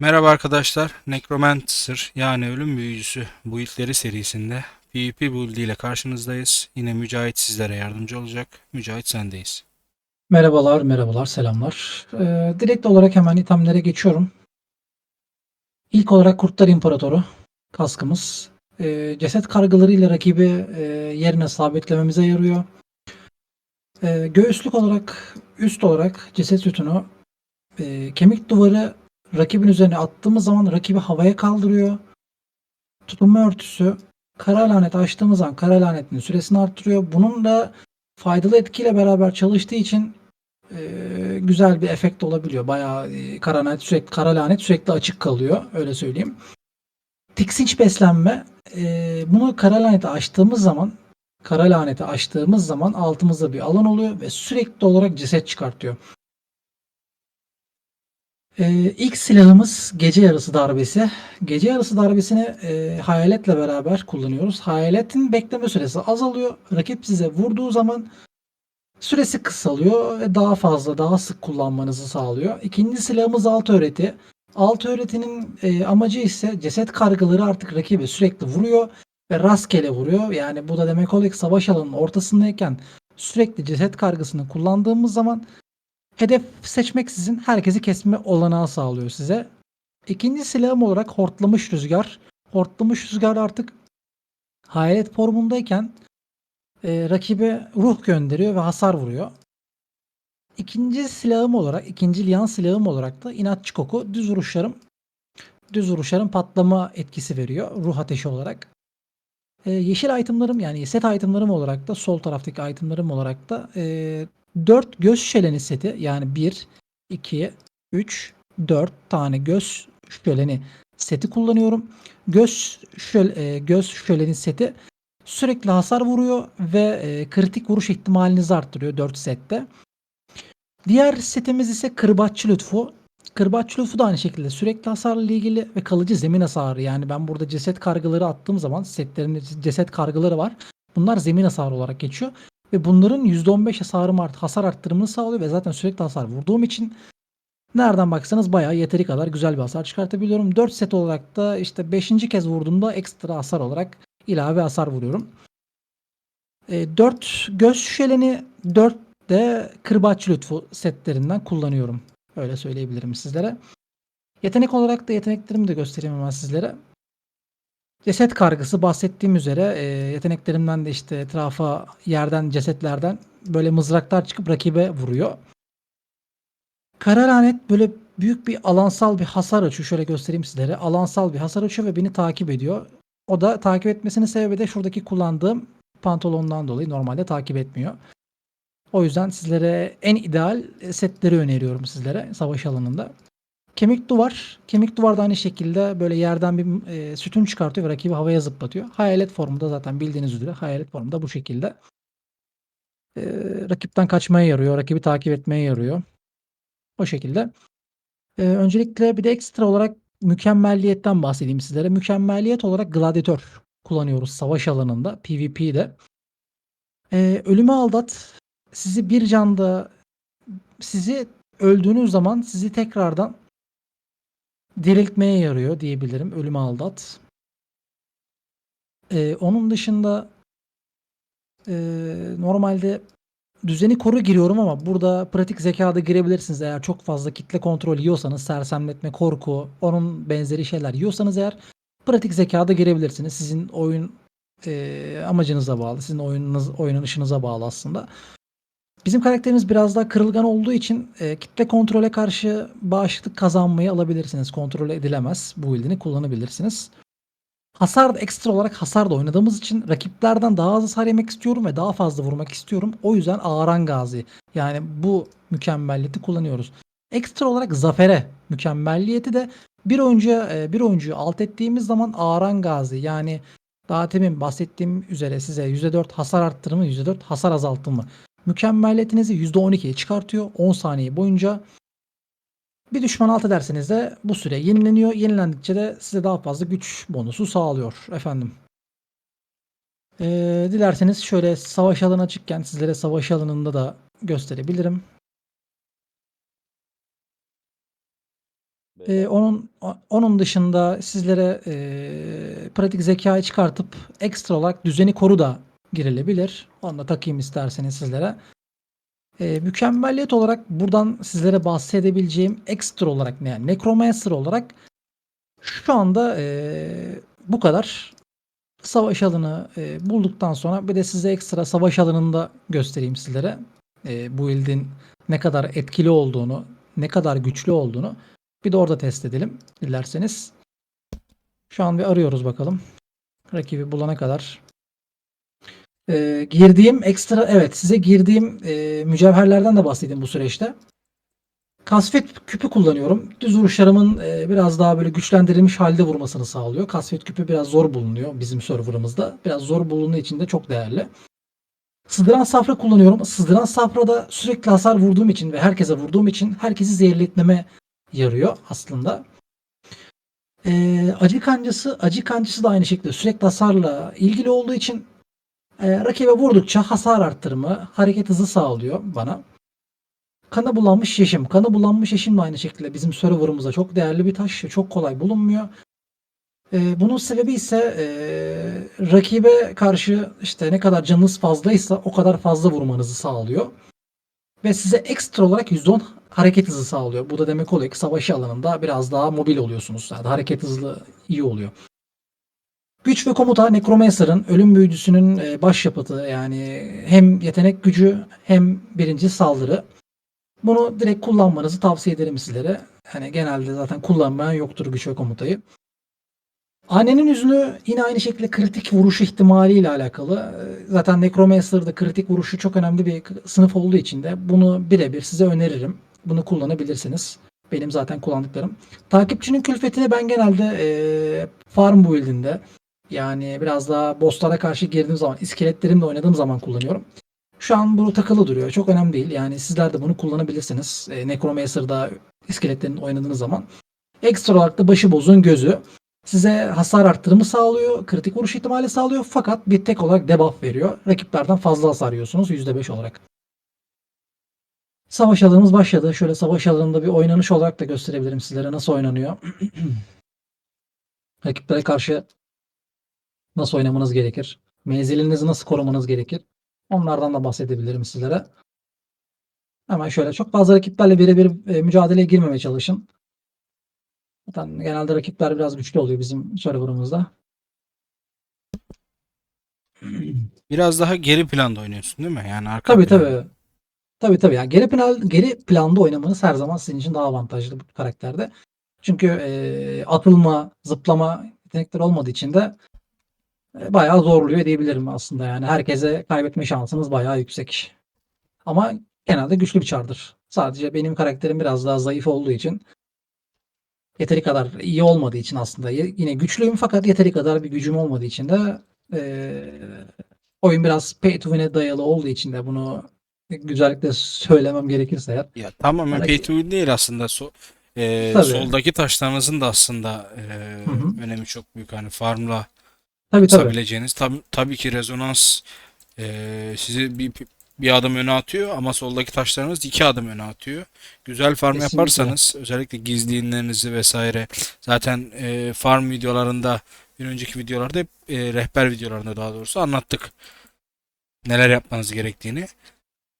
Merhaba arkadaşlar, Necromancer yani Ölüm Büyücüsü buildleri serisinde PvP build ile karşınızdayız. Yine Mücahit sizlere yardımcı olacak. Mücahit sendeyiz. Merhabalar, merhabalar, selamlar. Ee, direkt olarak hemen itemlere geçiyorum. İlk olarak Kurtlar İmparatoru kaskımız. Ee, ceset kargılarıyla rakibi e, yerine sabitlememize yarıyor. Ee, göğüslük olarak, üst olarak ceset sütunu, e, kemik duvarı rakibin üzerine attığımız zaman rakibi havaya kaldırıyor. Tutunma örtüsü, kara lanet açtığımız zaman kara lanetin süresini arttırıyor. Bunun da faydalı etkiyle beraber çalıştığı için e, güzel bir efekt olabiliyor. Bayağı e, kara lanet sürekli kara lanet sürekli açık kalıyor. Öyle söyleyeyim. Tiksinç beslenme e, bunu kara laneti açtığımız zaman kara laneti açtığımız zaman altımızda bir alan oluyor ve sürekli olarak ceset çıkartıyor. E, ilk silahımız gece yarısı darbesi. Gece yarısı darbesini e, hayaletle beraber kullanıyoruz. Hayaletin bekleme süresi azalıyor. Rakip size vurduğu zaman Süresi kısalıyor ve daha fazla, daha sık kullanmanızı sağlıyor. İkinci silahımız alt öğreti. Alt öğretinin e, amacı ise ceset kargıları artık rakibe sürekli vuruyor ve rastgele vuruyor. Yani bu da demek oluyor ki savaş alanının ortasındayken sürekli ceset kargısını kullandığımız zaman hedef seçmeksizin herkesi kesme olanağı sağlıyor size. İkinci silahım olarak hortlamış rüzgar. Hortlamış rüzgar artık hayalet formundayken e, rakibe ruh gönderiyor ve hasar vuruyor. İkinci silahım olarak, ikinci liyan silahım olarak da inatçı koku düz vuruşlarım düz vuruşların patlama etkisi veriyor ruh ateşi olarak. E, yeşil itemlarım yani set itemlarım olarak da sol taraftaki itemlarım olarak da e, 4 göz şöleni seti yani 1, 2, 3, 4 tane göz şöleni seti kullanıyorum. Göz şöl, e, göz şöleni seti sürekli hasar vuruyor ve e, kritik vuruş ihtimalinizi arttırıyor 4 sette. Diğer setimiz ise kırbaççı lütfu. Kırbaççı lütfu da aynı şekilde sürekli hasarla ilgili ve kalıcı zemin hasarı. Yani ben burada ceset kargıları attığım zaman setlerin ceset kargıları var. Bunlar zemin hasarı olarak geçiyor. Ve bunların %15 hasarım art, hasar arttırımını sağlıyor ve zaten sürekli hasar vurduğum için nereden baksanız bayağı yeteri kadar güzel bir hasar çıkartabiliyorum. 4 set olarak da işte 5. kez vurduğumda ekstra hasar olarak ilave hasar vuruyorum. E, 4 göz şişeleni 4 de kırbaç lütfu setlerinden kullanıyorum. Öyle söyleyebilirim sizlere. Yetenek olarak da yeteneklerimi de göstereyim hemen sizlere. Ceset kargısı bahsettiğim üzere e, yeteneklerimden de işte etrafa yerden cesetlerden böyle mızraklar çıkıp rakibe vuruyor. Kara böyle büyük bir alansal bir hasar açıyor. Şöyle göstereyim sizlere. Alansal bir hasar açıyor ve beni takip ediyor. O da takip etmesinin sebebi de şuradaki kullandığım pantolondan dolayı normalde takip etmiyor. O yüzden sizlere en ideal setleri öneriyorum sizlere savaş alanında. Kemik duvar. Kemik duvar da aynı şekilde böyle yerden bir e, sütun çıkartıyor ve rakibi havaya zıplatıyor. Hayalet formunda zaten bildiğiniz üzere hayalet formunda bu şekilde. E, rakipten kaçmaya yarıyor, rakibi takip etmeye yarıyor. O şekilde. E, öncelikle bir de ekstra olarak mükemmelliyetten bahsedeyim sizlere. Mükemmelliyet olarak gladyatör kullanıyoruz savaş alanında PvP'de. Ee, ölümü aldat sizi bir canda sizi öldüğünüz zaman sizi tekrardan diriltmeye yarıyor diyebilirim. Ölümü aldat. Ee, onun dışında e, normalde düzeni koru giriyorum ama burada pratik zekada girebilirsiniz. Eğer çok fazla kitle kontrol yiyorsanız, sersemletme, korku, onun benzeri şeyler yiyorsanız eğer pratik zekada girebilirsiniz. Sizin oyun e, amacınıza bağlı, sizin oyununuz, oynanışınıza bağlı aslında. Bizim karakterimiz biraz daha kırılgan olduğu için e, kitle kontrole karşı bağışıklık kazanmayı alabilirsiniz. Kontrol edilemez. Bu build'ini kullanabilirsiniz. Hasar ekstra olarak hasar da oynadığımız için rakiplerden daha az hasar yemek istiyorum ve daha fazla vurmak istiyorum. O yüzden Ağran Gazi yani bu mükemmelliyeti kullanıyoruz. Ekstra olarak Zafer'e mükemmelliyeti de bir oyuncuya e, bir oyuncuyu alt ettiğimiz zaman Ağran Gazi yani daha temin bahsettiğim üzere size %4 hasar arttırımı %4 hasar azaltımı mükemmelliyetinizi %12'ye çıkartıyor 10 saniye boyunca bir düşman alt ederseniz de bu süre yenileniyor. Yenilendikçe de size daha fazla güç bonusu sağlıyor efendim. Ee, dilerseniz şöyle savaş alanı açıkken sizlere savaş alanında da gösterebilirim. Ee, onun onun dışında sizlere e, pratik zekayı çıkartıp ekstra olarak düzeni koru da girilebilir. Onu da takayım isterseniz sizlere. Ee, mükemmelliyet olarak buradan sizlere bahsedebileceğim ekstra olarak ne yani Necromancer olarak şu anda e, bu kadar. Savaş alanı e, bulduktan sonra bir de size ekstra savaş alanını da göstereyim sizlere. E, bu build'in ne kadar etkili olduğunu, ne kadar güçlü olduğunu bir de orada test edelim dilerseniz. Şu an bir arıyoruz bakalım. Rakibi bulana kadar. Ee, girdiğim ekstra evet size girdiğim e, mücevherlerden de bahsedeyim bu süreçte. Kasvet küpü kullanıyorum. Düz vuruşlarımın e, biraz daha böyle güçlendirilmiş halde vurmasını sağlıyor. Kasvet küpü biraz zor bulunuyor bizim serverımızda. Biraz zor bulunduğu için de çok değerli. Sızdıran safra kullanıyorum. Sızdıran safrada sürekli hasar vurduğum için ve herkese vurduğum için herkesi zehirletmeme yarıyor aslında. Ee, acı kancası, acı kancası da aynı şekilde sürekli hasarla ilgili olduğu için e, rakibe vurdukça hasar arttırımı, hareket hızı sağlıyor bana. Kanı bulanmış yeşim. Kanı bulanmış yeşim de aynı şekilde bizim serverımızda çok değerli bir taş. Çok kolay bulunmuyor. Ee, bunun sebebi ise e, rakibe karşı işte ne kadar canınız fazlaysa o kadar fazla vurmanızı sağlıyor. Ve size ekstra olarak %10 hareket hızı sağlıyor. Bu da demek oluyor ki savaş alanında biraz daha mobil oluyorsunuz. Yani hareket hızlı iyi oluyor. Güç ve komuta Necromancer'ın ölüm büyücüsünün e, başyapıtı yani hem yetenek gücü hem birinci saldırı. Bunu direkt kullanmanızı tavsiye ederim sizlere. Hani genelde zaten kullanmayan yoktur güç ve komutayı. Annenin yüzünü yine aynı şekilde kritik vuruş ihtimaliyle alakalı. Ee, Zaten Necromancer'da kritik vuruşu çok önemli bir sınıf olduğu için de bunu birebir size öneririm. Bunu kullanabilirsiniz. Benim zaten kullandıklarım. Takipçinin külfetini ben genelde e, farm build'inde yani biraz daha bosslara karşı girdiğim zaman, iskeletlerimle oynadığım zaman kullanıyorum. Şu an bu takılı duruyor. Çok önemli değil. Yani sizler de bunu kullanabilirsiniz. E, Necromancer'da iskeletlerin oynadığınız zaman. Ekstra olarak da başıbozun gözü size hasar arttırımı sağlıyor. Kritik vuruş ihtimali sağlıyor. Fakat bir tek olarak debuff veriyor. Rakiplerden fazla hasar yiyorsunuz %5 olarak. Savaş alanımız başladı. Şöyle savaş alanında bir oynanış olarak da gösterebilirim sizlere nasıl oynanıyor. Rakiplere karşı nasıl oynamanız gerekir? Menzilinizi nasıl korumanız gerekir? Onlardan da bahsedebilirim sizlere. Hemen şöyle çok fazla rakiplerle birebir e, mücadeleye girmemeye çalışın. Zaten genelde rakipler biraz güçlü oluyor bizim serverımızda. Biraz daha geri planda oynuyorsun değil mi? Yani arka Tabii planda. tabii. Tabii tabii. Yani geri plan geri planda oynamanız her zaman sizin için daha avantajlı bu karakterde. Çünkü e, atılma, zıplama yetenekleri olmadığı için de bayağı zorluyor diyebilirim aslında yani. Herkese kaybetme şansınız bayağı yüksek. Ama genelde güçlü bir çardır. Sadece benim karakterim biraz daha zayıf olduğu için yeteri kadar iyi olmadığı için aslında yine güçlüyüm fakat yeteri kadar bir gücüm olmadığı için de e, oyun biraz pay to win'e dayalı olduğu için de bunu güzellikle söylemem gerekirse eğer. Ya tamamen Hareket- pay to win değil aslında. So- e, Tabii. soldaki taşlarınızın da aslında e, Hı hı. önemi çok büyük. Hani farmla Tabii tabii. basabileceğiniz. Tabii, tabii ki rezonans e, sizi bir, bir adım öne atıyor ama soldaki taşlarınız iki adım öne atıyor. Güzel farm Kesinlikle. yaparsanız özellikle gizli inlerinizi vesaire zaten e, farm videolarında bir önceki videolarda hep e, rehber videolarında daha doğrusu anlattık neler yapmanız gerektiğini.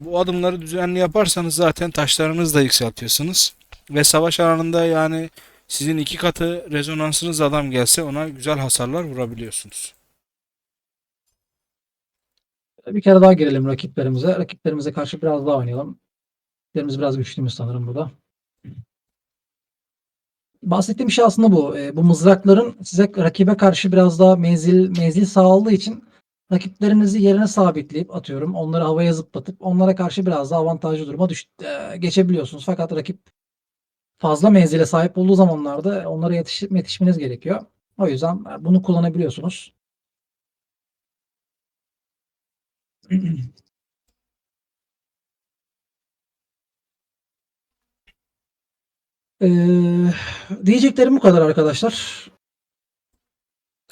Bu adımları düzenli yaparsanız zaten taşlarınızı da yükseltiyorsunuz. Ve savaş alanında yani sizin iki katı rezonansınız adam gelse ona güzel hasarlar vurabiliyorsunuz. Bir kere daha girelim rakiplerimize. Rakiplerimize karşı biraz daha oynayalım. Rakiplerimiz biraz güçlüymüş sanırım burada. Bahsettiğim şey aslında bu. E, bu mızrakların size rakibe karşı biraz daha menzil menzil sağladığı için rakiplerinizi yerine sabitleyip atıyorum. Onları havaya zıplatıp onlara karşı biraz daha avantajlı duruma düş, e, geçebiliyorsunuz. Fakat rakip fazla menzile sahip olduğu zamanlarda onlara yetişip yetişmeniz gerekiyor. O yüzden e, bunu kullanabiliyorsunuz. Ee, diyeceklerim bu kadar arkadaşlar.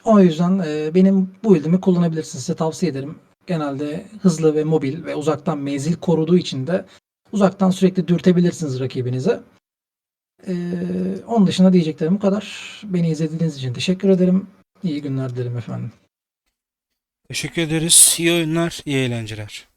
O yüzden e, benim bu build'imi kullanabilirsiniz. Size tavsiye ederim. Genelde hızlı ve mobil ve uzaktan menzil koruduğu için de uzaktan sürekli dürtebilirsiniz rakibinize. Ee, onun dışında diyeceklerim bu kadar. Beni izlediğiniz için teşekkür ederim. İyi günler dilerim efendim. Teşekkür ederiz. İyi oyunlar, iyi eğlenceler.